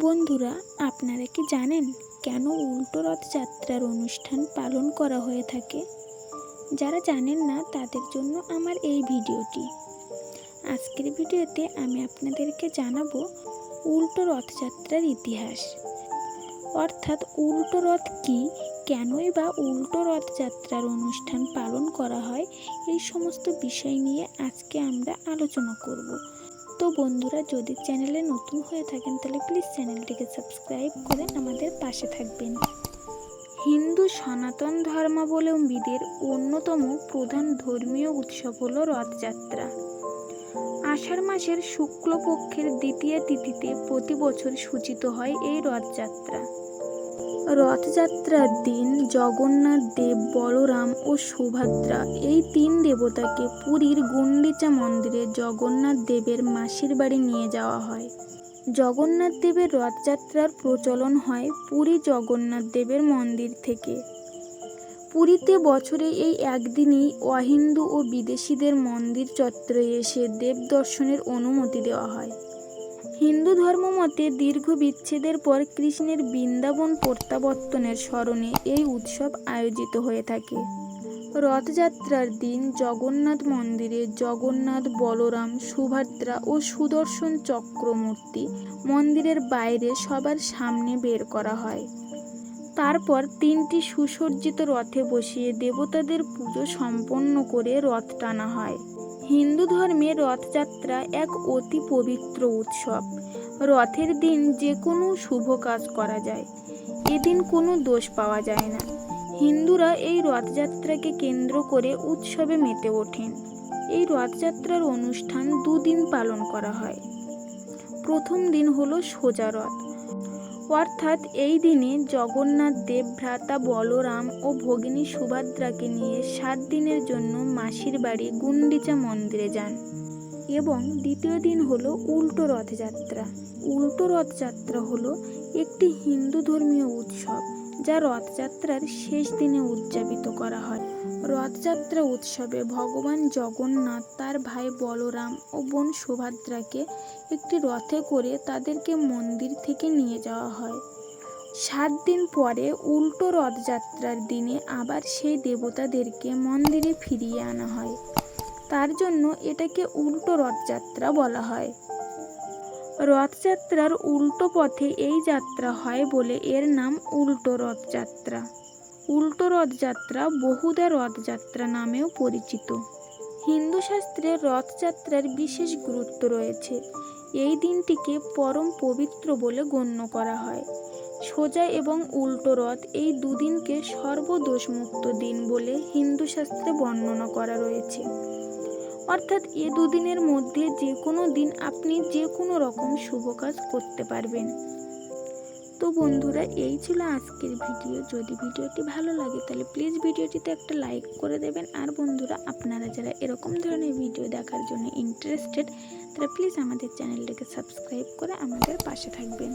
বন্ধুরা, আপনারা কি জানেন কেন উল্টো রথযাত্রার অনুষ্ঠান পালন করা হয়ে থাকে? যারা জানেন না, তাদের জন্য আমার এই ভিডিওটি। আজকের ভিডিওতে আমি আপনাদেরকে জানাব উল্টো রথযাত্রার ইতিহাস। অর্থাৎ উল্টো রথ কী? কেনই বা উল্টো রথযাত্রার অনুষ্ঠান পালন করা হয়? এই সমস্ত বিষয় নিয়ে আজকে আমরা আলোচনা করব। তো বন্ধুরা, যদি চ্যানেলে নতুন হয়ে থাকেন, তাহলে প্লিজ চ্যানেলটিকে সাবস্ক্রাইব করে আমাদের পাশে থাকবেন। হিন্দু সনাতন ধর্মাবলম্বীদের অন্যতম প্রধান ধর্মীয় উৎসব হলো রথযাত্রা। আষাঢ় মাসের শুক্লপক্ষের দ্বিতীয় তিথিতে প্রতি বছর সূচিত হয় এই রথযাত্রা। রথযাত্রার দিন জগন্নাথ দেব, বলরাম ও সুভদ্রা। এই তিন দেবতাকে পুরীর গুন্ডিচা মন্দিরে জগন্নাথ দেবের মাসির বাড়ি নিয়ে যাওয়া হয়। জগন্নাথ দেবের রথযাত্রার প্রচলন হয় পুরী জগন্নাথ দেবের মন্দির থেকে। পুরীতে বছরে এই একদিনই অহিন্দু ও বিদেশিদের মন্দির চত্বরে এসে দেব দর্শনের অনুমতি দেওয়া হয়। হিন্দু ধর্ম মতে দীর্ঘ বিচ্ছেদের পর কৃষ্ণের বৃন্দাবন প্রত্যাবর্তনের স্মরণে এই উৎসব আয়োজিত হয়ে থাকে। রথযাত্রার দিন জগন্নাথ মন্দিরে জগন্নাথ, বলরাম, সুভদ্রা ও সুদর্শন চক্রমূর্তি মন্দিরের বাইরে সবার সামনে বের করা হয়। তারপর তিনটি সুসজ্জিত রথে বসিয়ে দেবতাদের পুজো সম্পন্ন করে রথ টানা হয়। হিন্দু ধর্মে রথযাত্রা এক অতি পবিত্র উৎসব। রথের দিন যে কোনো শুভ কাজ করা যায়। এদিন কোনো দোষ পাওয়া যায় না। হিন্দুরা এই রথযাত্রাকে কেন্দ্র করে উৎসবে মেতে ওঠেন। এই রথযাত্রার অনুষ্ঠান দুদিন পালন করা হয়। প্রথম দিন হলো সোজা রথ। অর্থাৎ এই দিনে জগন্নাথ দেব, ভ্রাতা বলরাম ও ভগিনী সুভদ্রাকে নিয়ে সাত দিনের জন্য মাসির বাড়ি গুন্ডিচা মন্দিরে যান এবং দ্বিতীয় দিন হলো উল্টো রথযাত্রা। উল্টো রথযাত্রা হলো একটি হিন্দু ধর্মীয় উৎসব। যা রথযাত্রার শেষ দিনে উদযাপিত করা হয়। রথযাত্রা উৎসবে ভগবান জগন্নাথ, তার ভাই বলরাম ও বোন সুভাদ্রাকে একটি রথে করে তাদেরকে মন্দির থেকে নিয়ে যাওয়া হয়। সাত দিন পরে উল্টো রথযাত্রার দিনে আবার সেই দেবতাদেরকে মন্দিরে ফিরিয়ে আনা হয়। তার জন্য এটাকে উল্টো রথযাত্রা বলা হয়। রথযাত্রার উল্টো পথে এই যাত্রা হয় বলে এর নাম উল্টো রথযাত্রা। উল্টো রথযাত্রা বহুদা রথযাত্রা নামেও পরিচিত। হিন্দু শাস্ত্রে রথযাত্রার বিশেষ গুরুত্ব রয়েছে। এই দিনটিকে পরম পবিত্র বলে গণ্য করা হয়। সোজা এবং উল্টো রথ এই দুদিনকে সর্বদোষমুক্ত দিন বলে হিন্দু শাস্ত্রে বর্ণনা করা রয়েছে। অর্থাৎ এ দুদিনের মধ্যে যে কোনো দিন আপনি যে কোনো রকম শুভ কাজ করতে পারবেন। তো বন্ধুরা, এই ছিল আজকের ভিডিও। যদি ভিডিওটি ভালো লাগে, তাহলে প্লিজ ভিডিওটিতে একটা লাইক করে দেবেন। আর বন্ধুরা, আপনারা যারা এরকম ধরনের ভিডিও দেখার জন্য ইন্টারেস্টেড তারা প্লিজ আমাদের চ্যানেলটিকে সাবস্ক্রাইব করে আমাদের পাশে থাকবেন।